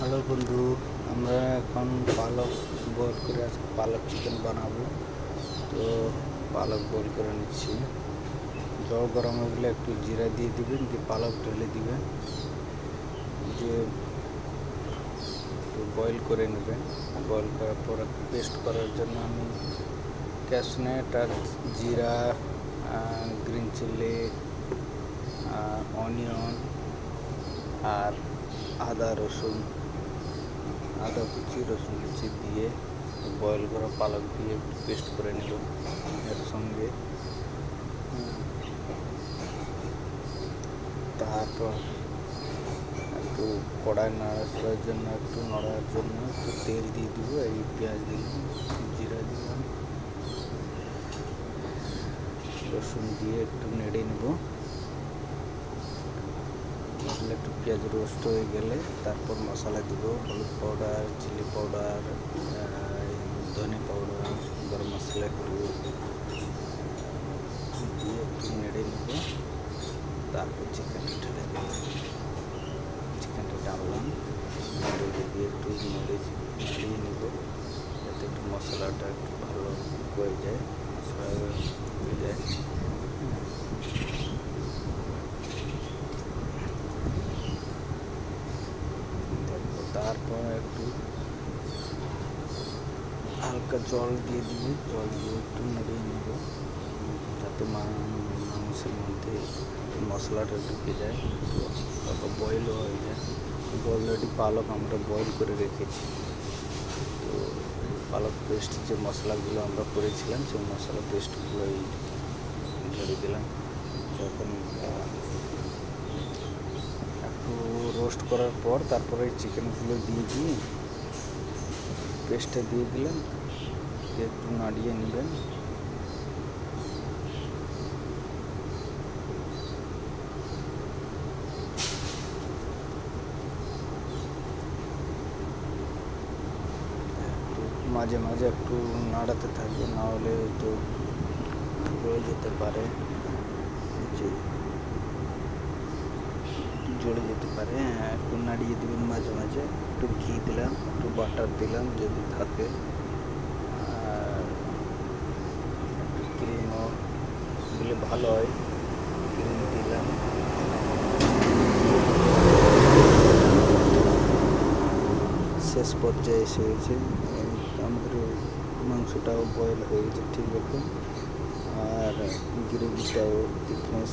Hello বন্ধু, আমরা এখন পালক বয়েল করে আজকে পালক চিকেন বানাবো। তো পালক বয়েল করে নিচ্ছি। জল গরম হয়ে গেলে একটু জিরা দিয়ে দিবেন, দিয়ে পালক ঢেলে দিবেন। দিয়ে একটু বয়েল করে নেবেন। বয়েল করার পর পেস্ট করার জন্য আমি ক্যাশনেট আর জিরা গ্রিন চিলি অনিয়ন আর আদা রসুন আদা কুচি রসুন কুচি দিয়ে বয়েল করা পালক দিয়ে একটু পেস্ট করে নেব এর সঙ্গে হুম, তারপর একটু কড়াই নাড়ার জন্য একটু নড়ার জন্য একটু তেল দিয়ে দিব এই পেঁয়াজ দিলাম জিরা দিলাম রসুন দিয়ে একটু নেড়ে নেব মশলা একটু পেঁয়াজ রোস্ট হয়ে গেলে তারপর মশলা দিব, হলুদ পাউডার চিলি পাউডার ধনে পাউডার গরম মশলা একটু দিয়ে একটু নেড়ে নেব, তারপর চিকেনটা ঢেলে দেব। চিকেনটা ডাললাম নেড়ে দিয়ে একটু নেড়ে নাড়িয়ে নেব, যাতে একটু মশলাটা একটু ভালো হয়ে যায়, মশলা হয়ে যায়। তারপর একটু হালকা জল দিয়ে দিব জল দিয়ে একটু নেড়িয়ে নেব। যাতে মাংসের মধ্যে মশলাটা ঢুকে যায়, তারপর বয়েলও হয়ে যায়। অলরেডি পালক আমরা বয়েল করে রেখেছি। তো পালক পেস্ট যে মশলাগুলো আমরা করেছিলাম, সেই মশলা পেস্টগুলো এই দিলাম। যখন একটু রোস্ট করার পর তারপরে চিকেনগুলো দিয়ে দিয়ে পেস্টটা দিয়ে দিলেন একটু নাড়িয়ে নেবেন। মাঝে মাঝে একটু নাড়াতে থাকবে, না হলে তো রয়ে যেতে পারে। যে জড়ে যেতে পারে। হ্যাঁ একটু নাড়িয়ে দেবেন মাঝে মাঝে। একটু ঘি দিলাম, একটু বাটার দিলাম যদি থাকে। আর ক্রিমও দিলে ভালো হয়। ক্রিম দিলাম। শেষ পর্যায়ে এসে গেছে। আমাদের মাংসটাও বয়েল হয়ে গেছে ঠিক রকম আর গ্রেভিটাও থিকনেস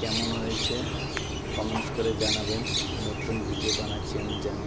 কেমন হয়েছে? কমেন্টস করে জানাবেন। নতুন ভিডিও বানাচ্ছি আমি জানি।